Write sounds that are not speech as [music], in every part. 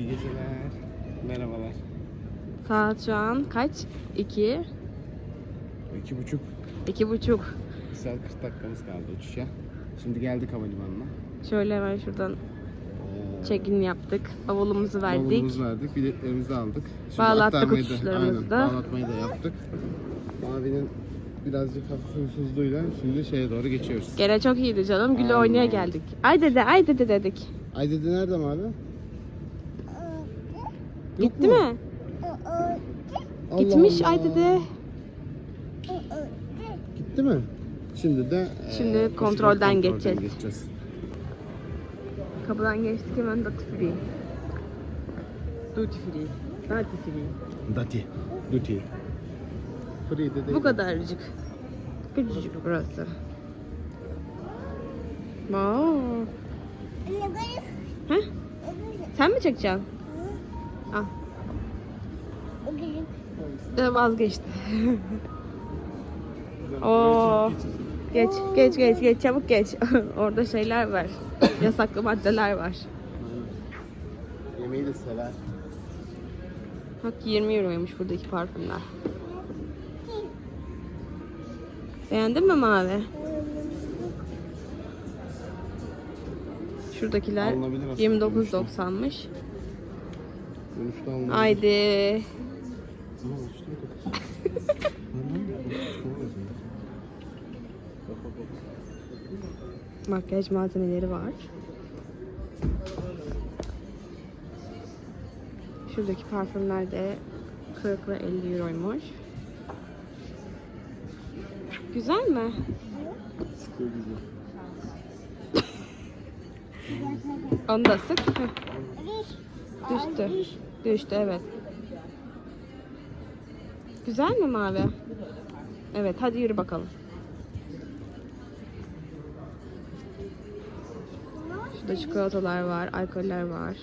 İyi geceler. Merhabalar. Saat şu an kaç? 2. İki buçuk. iki buçuk. Bir saat 40 dakikamız kaldı uçuşa. Şimdi geldik havalimanına. Şöyle hemen şuradan check-in yaptık. Bavulumuzu verdik. bavulumuzu verdik. Biletlerimizi aldık. Şimdi Bağlattık aktarmayı da- uçuşlarımızı da. Aynen, bağlatmayı da yaptık. Mavi'nin birazcık hafif huysuzluğuyla şimdi şeye doğru geçiyoruz. Gene çok iyiydi canım. Güle Aynen. oynaya geldik. Ay dede, ay dede dedik. Ay dedi nerede Mavi? Yok Gitti mu? mi? Allah Gitmiş Allah. ay dede. Gitti mi? Şimdi de Şimdi eee, kontrolden geçeceğiz. Kapıdan geçtik hemen duty free. Duty free. Duty free. Dati. Duty. Free de değil. Bu kadarcık. Küçücük burası. Wow. Heh? Sen mi çekeceksin? Al. De vazgeçti. [laughs] Oo. Geç, geç, geç, geç, çabuk geç. [laughs] Orada şeyler var. [coughs] Yasaklı maddeler var. Yemeği de sever. Bak 20 euroymuş buradaki parfümler. Beğendin mi mavi? Şuradakiler Alınabilir aslında. 29.90'mış. Dönüşte. Haydi. Makyaj malzemeleri var. Şuradaki parfümler de 40 ve 50 euroymuş. Güzel mi? Sıkıyor bizi. Onu da sık. Düştü. Düştü evet. Güzel mi mavi? Evet hadi yürü bakalım. Şurada çikolatalar var, alkoller var.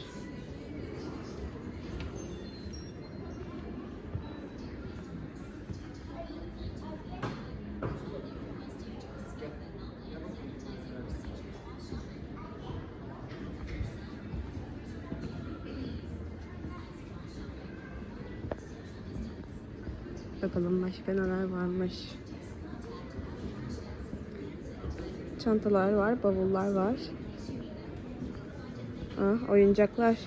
Başka neler varmış. Çantalar var, bavullar var. Ah, oyuncaklar.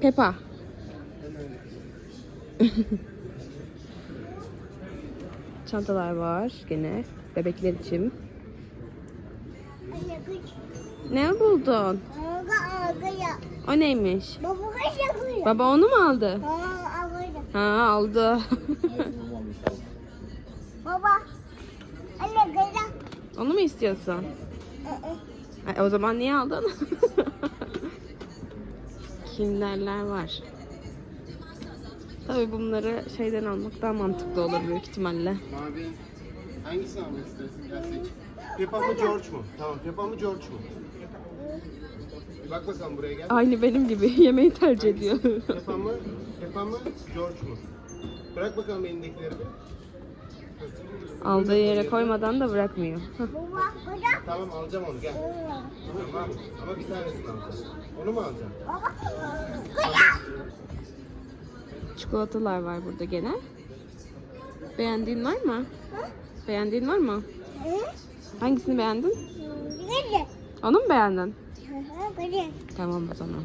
Peppa. [laughs] Çantalar var gene bebekler için. Ne buldun? O neymiş? Baba onu mu aldı? Ha aldı. [laughs] Baba. Anne gel. onu mu istiyorsun? Ay, o zaman niye aldın? [laughs] Kinderler var. Tabii bunları şeyden almak daha mantıklı olur büyük ihtimalle. Mavi hangisini almak istersin? Gel seç. Peppa mı George mu? Tamam Peppa mı George mu? Bir bak bakalım buraya gel. Aynı benim gibi [laughs] yemeği tercih ediyor. Peppa mı? Peppa mı? George mu? Bırak bakalım elindekileri bir. Aldığı yere koymadan da bırakmıyor. Tamam alacağım onu gel. Tamam ama bir tanesini alacağım. Onu mu alacağım? Çikolatalar var burada gene. Beğendiğin var mı? Beğendiğin var mı? Hangisini beğendin? Gel. Onu mu beğendin? Tamam o zaman.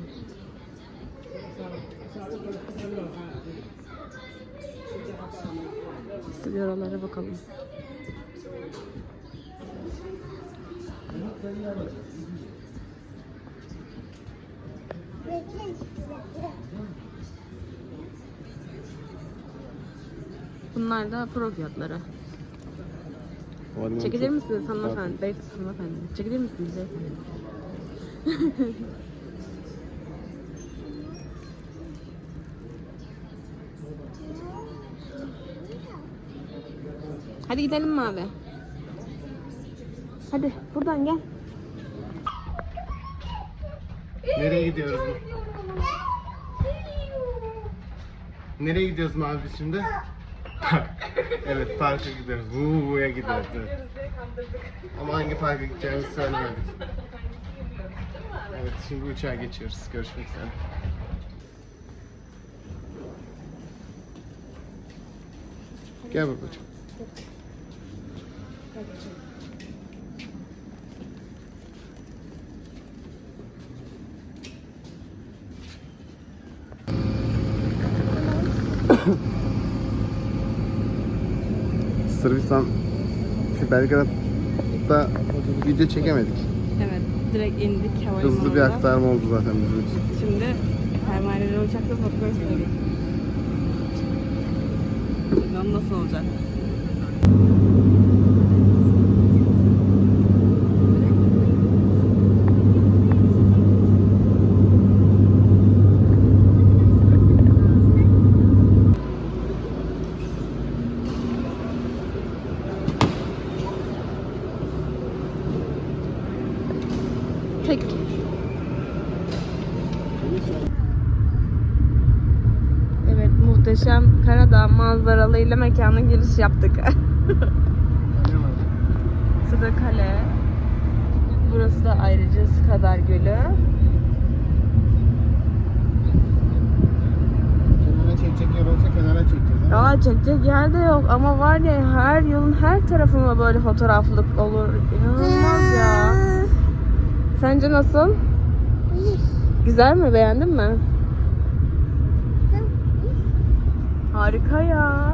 Sigaralara bakalım. Bunlar da pro fiyatları. Çekilir misiniz hanımefendi? Bey, hanımefendi. Çekilir misiniz beyefendi? [laughs] Hadi gidelim mi abi? Hadi buradan gel. Nereye gidiyoruz? Nereye gidiyoruz Mavi biz şimdi? Evet parka gidiyoruz. Vuvu'ya gidiyoruz. Evet. Ama hangi parka gideceğimizi söylemedik. Evet şimdi uçağa geçiyoruz. Görüşmek üzere. Gel babacığım. Sırbistan şu Belgrad'da video çekemedik. Evet, direkt indik havalimanında. Hızlı bir aktarma oldu zaten bizim için. Şimdi pervaneleri uçakla fotoğrafına gittik. Bakalım nasıl olacak? Manzaralıyla mekana giriş yaptık. [laughs] Şurada kale. Burası da ayrıca Skadar Gölü. Kenara çekecek yer olsa kenara çekeceğiz. Aa çekecek yer de yok ama var ya her yılın her tarafında böyle fotoğraflık olur. İnanılmaz ya. Sence nasıl? Güzel mi? Beğendin mi? Harika ya.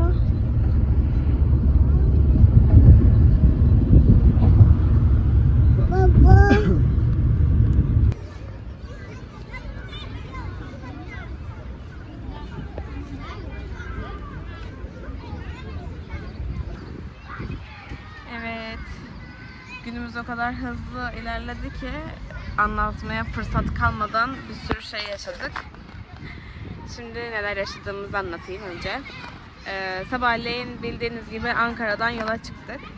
Baba. Evet. Günümüz o kadar hızlı ilerledi ki anlatmaya fırsat kalmadan bir sürü şey yaşadık. Şimdi neler yaşadığımızı anlatayım önce. Ee, sabahleyin bildiğiniz gibi Ankara'dan yola çıktık.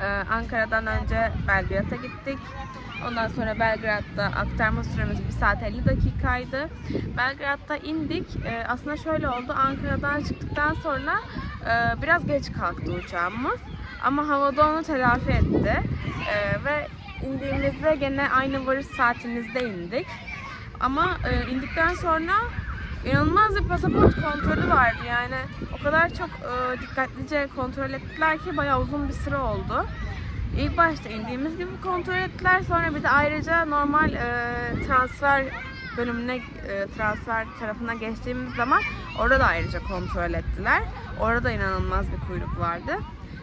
Ee, Ankara'dan önce Belgrad'a gittik. Ondan sonra Belgrad'da aktarma süremiz 1 saat 50 dakikaydı. Belgrad'da indik. Ee, aslında şöyle oldu. Ankara'dan çıktıktan sonra e, biraz geç kalktı uçağımız. Ama havada onu telafi etti. Ee, ve indiğimizde gene aynı varış saatimizde indik. Ama e, indikten sonra inanılmaz bir pasaport kontrolü vardı yani. O kadar çok e, dikkatlice kontrol ettiler ki bayağı uzun bir sıra oldu. İlk başta indiğimiz gibi kontrol ettiler. Sonra bir de ayrıca normal e, transfer bölümüne, e, transfer tarafına geçtiğimiz zaman orada da ayrıca kontrol ettiler. Orada inanılmaz bir kuyruk vardı.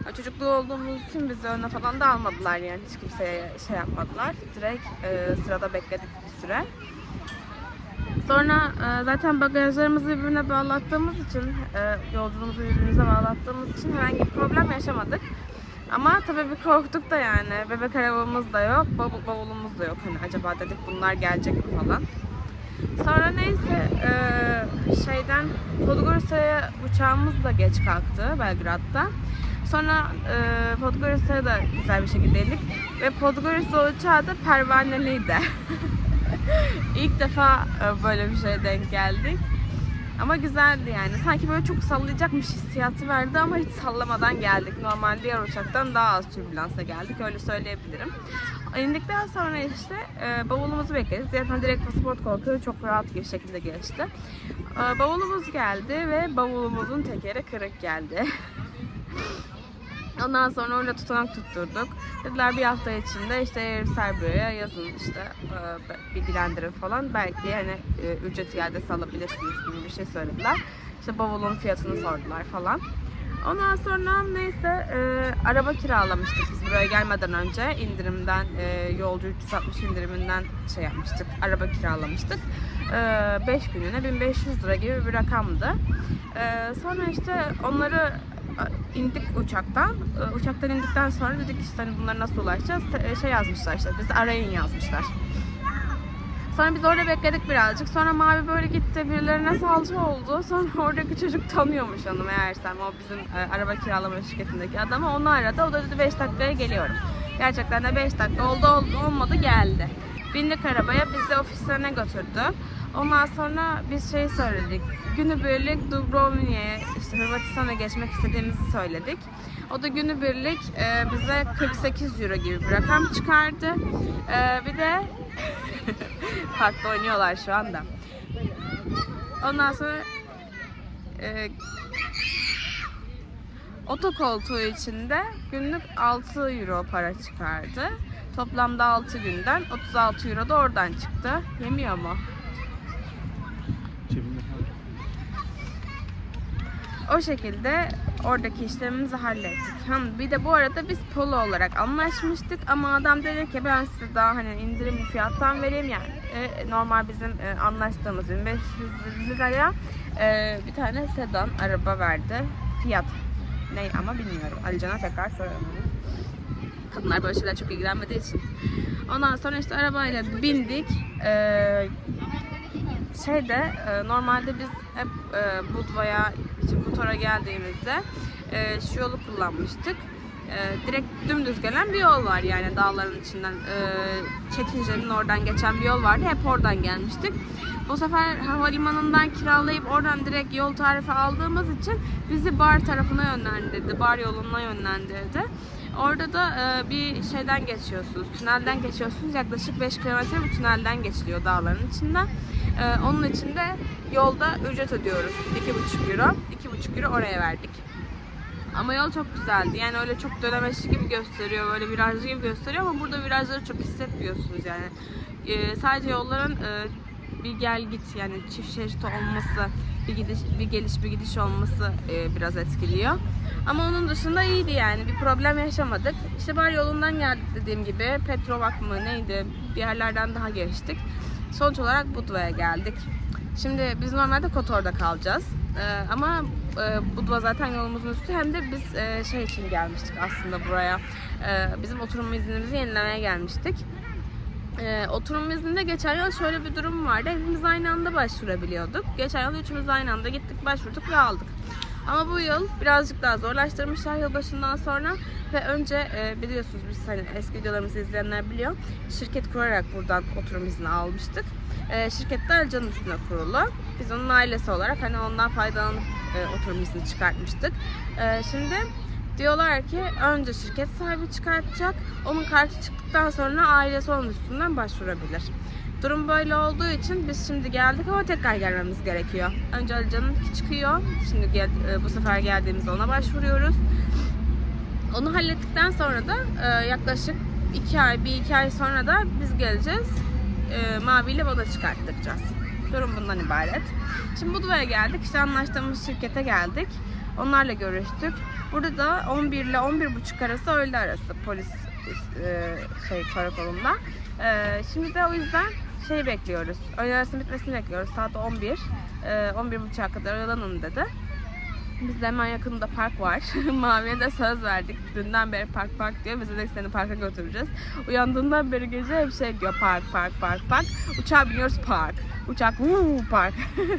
Ya Çocuklu olduğumuz için bizi öne falan da almadılar yani hiç kimseye şey yapmadılar. Direkt e, sırada bekledik bir süre. Sonra e, zaten bagajlarımızı birbirine bağlattığımız için, e, yolculuğumuzu birbirimize bağlattığımız için herhangi bir problem yaşamadık. Ama tabii bir korktuk da yani. Bebek arabamız da yok, bavul, bavulumuz da yok. Hani acaba dedik bunlar gelecek mi falan. Sonra neyse e, şeyden Podgorica'ya uçağımız da geç kalktı Belgrad'da. Sonra e, Podgorica'ya da güzel bir şekilde indik. Ve Podgorica uçağı da pervaneliydi. [laughs] [laughs] İlk defa e, böyle bir şeye denk geldik. Ama güzeldi yani. Sanki böyle çok sallayacakmış hissiyatı verdi ama hiç sallamadan geldik. Normal diğer uçaktan daha az türbülansla geldik. Öyle söyleyebilirim. İndikten sonra işte e, bavulumuzu bekledik. Zaten direkt pasaport kontrolü çok rahat bir şekilde geçti. E, bavulumuz geldi ve bavulumuzun tekeri kırık geldi. [laughs] Ondan sonra orada tutanak tutturduk. Dediler bir hafta içinde işte Air Serbia'ya yazın işte e, bilgilendirin falan. Belki hani e, ücret iadesi alabilirsiniz gibi bir şey söylediler. İşte bavulun fiyatını sordular falan. Ondan sonra neyse e, araba kiralamıştık biz buraya gelmeden önce indirimden e, yolcu 360 indiriminden şey yapmıştık araba kiralamıştık 5 gününe 1500 lira gibi bir rakamdı E, sonra işte onları e, indik uçaktan E, uçaktan indikten sonra dedik işte hani bunlara nasıl ulaşacağız Te- şey yazmışlar işte bizi arayın yazmışlar Sonra biz orada bekledik birazcık. Sonra Mavi böyle gitti birilerine salça oldu. Sonra [laughs] oradaki çocuk tanıyormuş onu meğersem. O bizim e, araba kiralama şirketindeki adamı. Onu aradı. O da dedi 5 dakikaya geliyorum. Gerçekten de 5 dakika oldu, oldu olmadı geldi. Bindik arabaya bizi ofislerine götürdü. Ondan sonra biz şey söyledik. Günübirlik Dubrovnik'e işte Hırvatistan'a geçmek istediğimizi söyledik. O da günübirlik e, bize 48 euro gibi bir rakam çıkardı. E, bir de [laughs] Parkta oynuyorlar şu anda. Ondan sonra e, otokoltuğu içinde günlük 6 euro para çıkardı. Toplamda 6 günden 36 euro da oradan çıktı. Yemiyor mu? O şekilde oradaki işlemimizi hallettik. Hem bir de bu arada biz polo olarak anlaşmıştık ama adam dedi ki ben size daha hani indirimli fiyattan vereyim yani e, normal bizim e, anlaştığımız 1500 liraya e, bir tane sedan araba verdi. Fiyat ne ama bilmiyorum. Alican'a tekrar sorarım. Kadınlar böyle şeyler çok ilgilenmediği için. Ondan sonra işte arabayla bindik. Ee, şeyde e, normalde biz hep e, Budva'ya, işte Kotor'a geldiğimizde e, şu yolu kullanmıştık. E, direkt dümdüz gelen bir yol var yani dağların içinden. E, Çetince'nin oradan geçen bir yol vardı. Hep oradan gelmiştik. Bu sefer havalimanından kiralayıp oradan direkt yol tarifi aldığımız için bizi bar tarafına yönlendirdi. Bar yoluna yönlendirdi. Orada da e, bir şeyden geçiyorsunuz, tünelden geçiyorsunuz. Yaklaşık 5 kilometre bir tünelden geçiliyor dağların içinden. E, onun için de yolda ücret ödüyoruz. 2,5 euro. 2,5 euro oraya verdik. Ama yol çok güzeldi. Yani öyle çok dönemeçli gibi gösteriyor, böyle virajlı gibi gösteriyor ama burada virajları çok hissetmiyorsunuz yani. E, sadece yolların e, bir gel git yani çift şerit olması, bir gidiş bir geliş bir gidiş olması e, biraz etkiliyor. Ama onun dışında iyiydi yani. Bir problem yaşamadık. İşte bar yolundan geldik dediğim gibi. Petrovak mı neydi? Bir yerlerden daha geçtik. Sonuç olarak Budva'ya geldik. Şimdi biz normalde Kotor'da kalacağız. Ee, ama e, Budva zaten yolumuzun üstü. Hem de biz e, şey için gelmiştik aslında buraya. Ee, bizim oturum iznimizi yenilemeye gelmiştik. Ee, oturum izninde geçen yıl şöyle bir durum vardı. Hepimiz aynı anda başvurabiliyorduk. Geçen yıl üçümüz aynı anda gittik, başvurduk ve aldık. Ama bu yıl birazcık daha zorlaştırmışlar yılbaşından sonra ve önce e, biliyorsunuz biz hani eski videolarımızı izleyenler biliyor. Şirket kurarak buradan oturum izni almıştık. E, şirket de Ercan'ın üstüne kurulu. Biz onun ailesi olarak hani ondan faydalanıp e, oturum izni çıkartmıştık. E, şimdi diyorlar ki önce şirket sahibi çıkartacak. Onun kartı çıktıktan sonra ailesi onun üstünden başvurabilir. Durum böyle olduğu için biz şimdi geldik ama tekrar gelmemiz gerekiyor. Önce Alican'ın çıkıyor. Şimdi gel, e, bu sefer geldiğimizde ona başvuruyoruz. Onu hallettikten sonra da e, yaklaşık iki ay, bir iki ay sonra da biz geleceğiz. E, Mavi ile bana çıkarttıracağız. Durum bundan ibaret. Şimdi Budva'ya geldik. İşte anlaştığımız şirkete geldik. Onlarla görüştük. Burada da 11 ile 11.30 arası öğle arası polis e, şey karakolunda. E, şimdi de o yüzden şey bekliyoruz. Öğle arasının bitmesini bekliyoruz. Saat 11. E, 11.30'a kadar oyalanın dedi. Biz de hemen yakında park var. [laughs] Mavi'ye de söz verdik. Dünden beri park park diyor. Biz de dedik seni parka götüreceğiz. Uyandığından beri gece hep şey diyor park park park park. Uçağa biniyoruz park. Uçak wuu park.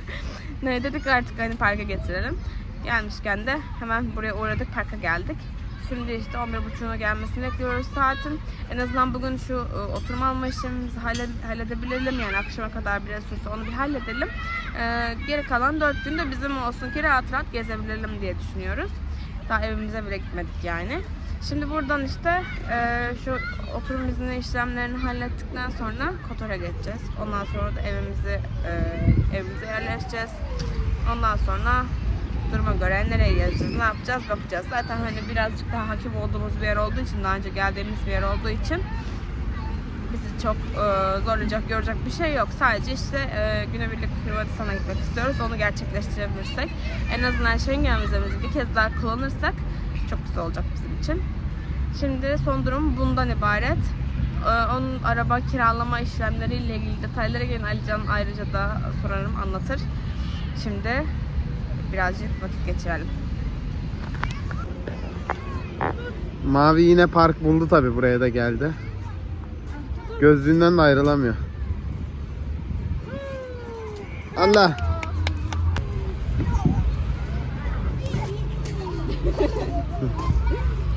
[laughs] ne dedik artık hani parka getirelim. Gelmişken de hemen buraya uğradık parka geldik. Şimdi işte 11.30'una gelmesini bekliyoruz saatin. En azından bugün şu e, oturma alma işlemimizi halle- halledebilelim yani akşama kadar biraz sürse onu bir halledelim. Ee, geri kalan 4 gün de bizim olsun ki rahat rahat gezebilelim diye düşünüyoruz. Daha evimize bile gitmedik yani. Şimdi buradan işte e, şu oturum izni işlemlerini hallettikten sonra Kotor'a geçeceğiz. Ondan sonra da evimizi e, evimize yerleşeceğiz. Ondan sonra duruma göre nereye geleceğiz, ne yapacağız bakacağız. Zaten hani birazcık daha hakim olduğumuz bir yer olduğu için, daha önce geldiğimiz bir yer olduğu için bizi çok e, zorlayacak, yoracak bir şey yok. Sadece işte e, günübirlik Hırvatistan'a gitmek istiyoruz. Onu gerçekleştirebilirsek, en azından Schengen vizemizi bir kez daha kullanırsak çok güzel olacak bizim için. Şimdi son durum bundan ibaret. E, onun araba kiralama işlemleriyle ilgili detaylara gelin Alican ayrıca da sorarım, anlatır. Şimdi birazcık vakit geçirelim. Mavi yine park buldu tabi buraya da geldi. Gözlüğünden de ayrılamıyor. Allah.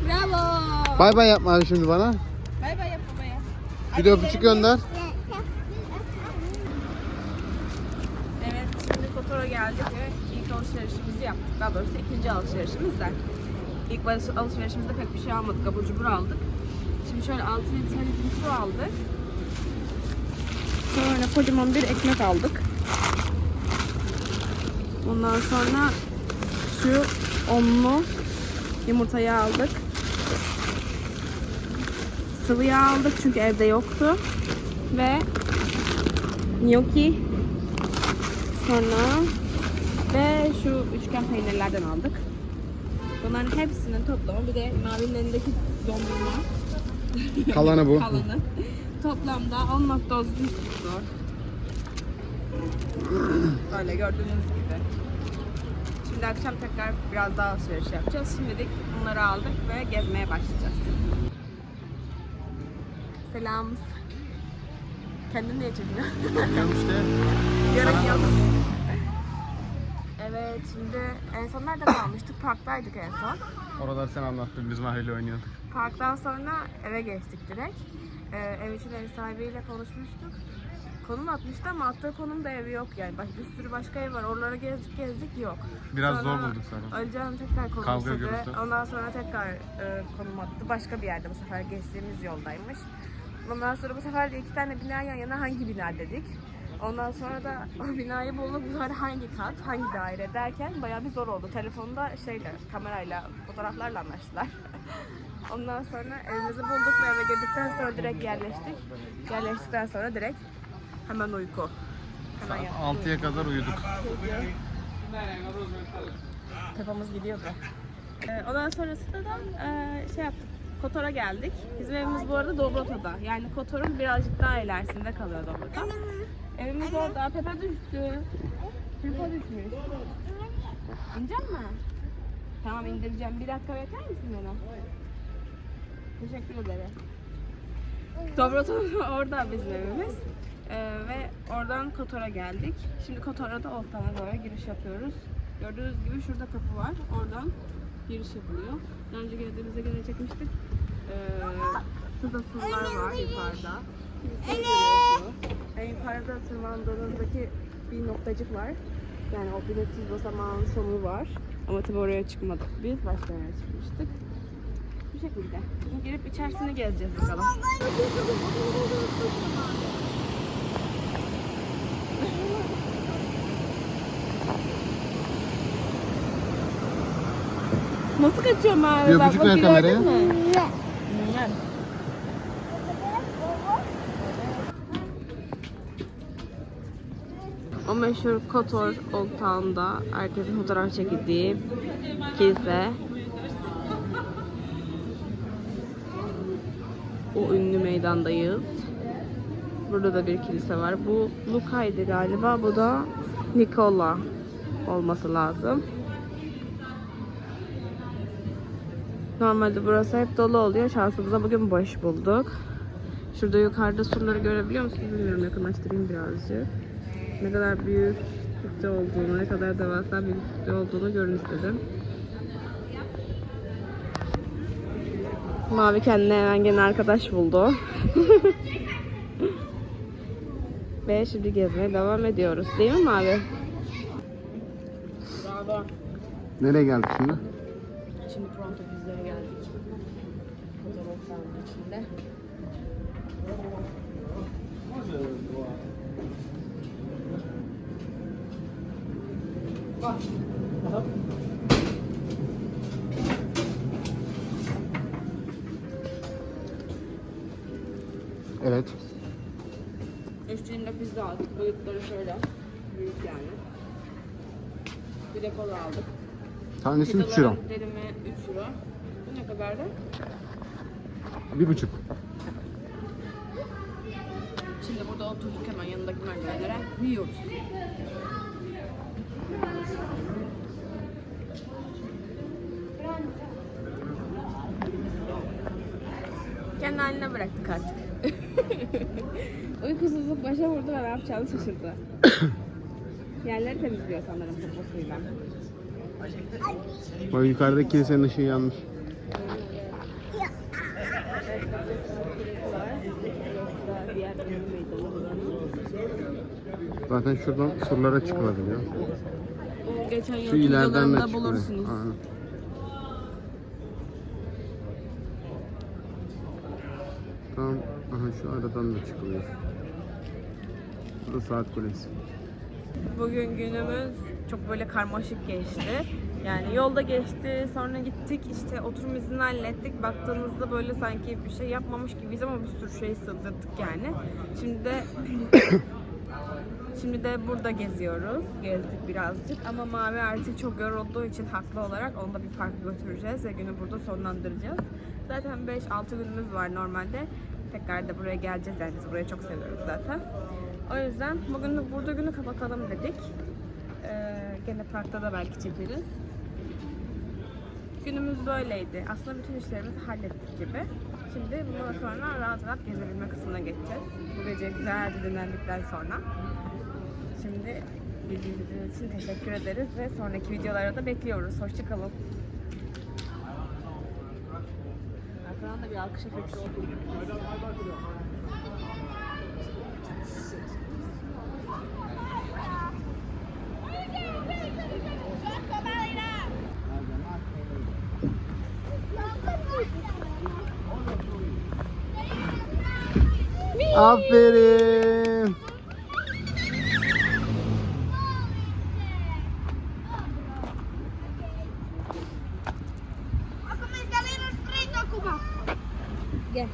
Bravo! Bay bay yapma abi şimdi bana. Bay bay yap babaya. Bir de öpücük gönder. Evet, şimdi Kotor'a geldik ve ilk alışverişimizi yaptık. Daha doğrusu ikinci alışverişimiz de. İlk alış- alışverişimizde pek bir şey almadık, abur cubur aldık. Şimdi şöyle 6 litrelik bir su aldık. Sonra kocaman bir ekmek aldık. Ondan sonra şu onlu yumurtayı aldık. Sıvı yağ aldık çünkü evde yoktu. Ve gnocchi sonra ve şu üçgen peynirlerden aldık. Bunların hepsinin toplamı bir de Mavi'nin elindeki dondurma [laughs] Kalanı bu. kalanı. Toplamda 10.33 tuttu. Öyle gördüğünüz gibi. Şimdi akşam tekrar biraz daha alışveriş yapacağız. Şimdilik bunları aldık ve gezmeye başlayacağız. Selam. Kendin niye çekiyorsun? Bakıyorum işte. Yarın yok. Evet şimdi en son nerede kalmıştık? Parktaydık en son. Oraları sen anlattın. Biz Mahir'le oynuyorduk. Parktan sonra eve geçtik direkt. Ee, ev için ev sahibiyle konuşmuştuk. Konum atmıştı ama attığı konumda evi yok yani. Bak bir sürü başka ev var. Oraları gezdik gezdik yok. Biraz zor bulduk sonra. Ali Can tekrar konum Kavga istedi. gürültü. Ondan sonra tekrar e, konum attı. Başka bir yerde bu sefer geçtiğimiz yoldaymış. Ondan sonra bu sefer de iki tane bina yan yana hangi bina dedik. Ondan sonra da o binayı bulduk. Bu sefer hangi kat, hangi daire derken bayağı bir zor oldu. Telefonda şeyle, kamerayla, fotoğraflarla anlaştılar. [laughs] Ondan sonra evimizi bulduk ve eve girdikten sonra direkt yerleştik. Yerleştikten sonra direkt hemen uyku. Hemen yattık. 6'ya kadar uyuduk. Kafamız gidiyordu. Ee, ondan sonrasında da e, şey yaptık. Kotor'a geldik. Bizim evimiz bu arada Dobrota'da. Yani Kotor'un birazcık daha ilerisinde kalıyor Dobrota. Evimiz orada. Pepe düştü. Pepe düşmüş. İnecek mi? Tamam indireceğim. Bir dakika bekler misin beni? Teşekkür ederim. Dobrota [laughs] orada bizim evimiz. Ee, ve oradan Kotor'a geldik. Şimdi Kotor'a da Old Town'a doğru giriş yapıyoruz. Gördüğünüz gibi şurada kapı var. Oradan giriş yapılıyor. Daha önce geldiğimizde gene çekmiştik. Ee, şurada surlar var yukarıda. Görüyorsunuz. En yukarıda tırmandığınızdaki bir noktacık var. Yani o 1300 basamağın sonu var. Ama tabii oraya çıkmadık biz. Başka yere çıkmıştık. Bu şekilde. Şimdi girip içerisini gezeceğiz bakalım. Nasıl kaçıyorum abi? Bir Bak öpücük ver bakayım, kameraya. gördün mü? O meşhur Kotor Old herkesin fotoğraf çekildiği kilise. O ünlü meydandayız. Burada da bir kilise var. Bu Luka'ydı galiba. Bu da Nikola olması lazım. Normalde burası hep dolu oluyor. Şansımıza bugün boş bulduk. Şurada yukarıda surları görebiliyor musunuz bilmiyorum. Yakınlaştırayım birazcık. Ne kadar büyüklükte olduğunu, ne kadar devasa büyüklükte olduğunu görün istedim. Mavi kendine hemen gene arkadaş buldu. [laughs] Ve şimdi gezmeye devam ediyoruz. Değil mi Mavi? Bravo. Nereye geldik şimdi? Şimdi Pronto Pizza'ya geldik. Sahnenin içinde. Evet. Üstünde pizza aldık. Boyutları şöyle. Büyük yani. Bir de kola aldık. Tanesi 3 euro. Dilimi 3 euro. Bu ne kadardı? Bir buçuk. Şimdi burada oturduk hemen yanındaki merdivenlere yiyoruz. Kendi haline bıraktık artık. [laughs] Uykusuzluk başa vurdu ve ne yapacağını şaşırdı. [coughs] Yerleri temizliyor sanırım poposuyla. Bak yukarıdaki kilisenin ışığı yanmış. Zaten şuradan surlara çıkılabiliyor. Geçen yıl Şu ileriden de bulursunuz. Aynen. Tamam. Aha şu aradan da çıkılıyor. Bu saat kulesi. Bugün günümüz çok böyle karmaşık geçti. Yani yolda geçti, sonra gittik işte oturum izni hallettik. Baktığımızda böyle sanki bir şey yapmamış gibiyiz ama bir sürü şey sığdırdık yani. Şimdi de Şimdi de burada geziyoruz. Gezdik birazcık ama Mavi artık çok yorulduğu için haklı olarak onu da bir parka götüreceğiz ve günü burada sonlandıracağız. Zaten 5-6 günümüz var normalde. Tekrar da buraya geleceğiz yani biz burayı çok seviyoruz zaten. O yüzden bugün de burada günü kapatalım dedik. Ee, gene parkta da belki çekeriz. Günümüz böyleydi. Aslında bütün işlerimizi hallettik gibi. Şimdi bundan sonra rahat rahat gezebilme kısmına geçeceğiz. Bu gece güzelce dinlendikten sonra. Şimdi bizi izlediğiniz için teşekkür ederiz ve sonraki videolara da bekliyoruz. Hoşçakalın. Arkadan da bir alkış efekti oldu. Aferin. Gel.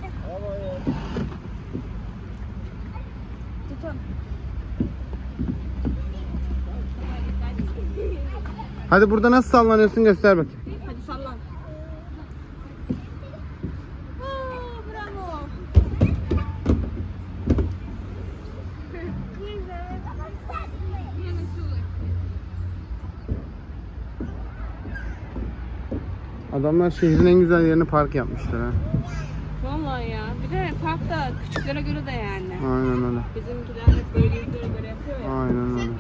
Tutun. Hadi burada nasıl sallanıyorsun göster bakayım. Hadi sallan. Bravo. Adamlar şehrin en güzel yerini park yapmışlar ha. Vallahi ya. Bir de park da küçüklere göre de yani. Aynen öyle. Bizimkiler hep böyle böyle yapıyor ya. Aynen öyle.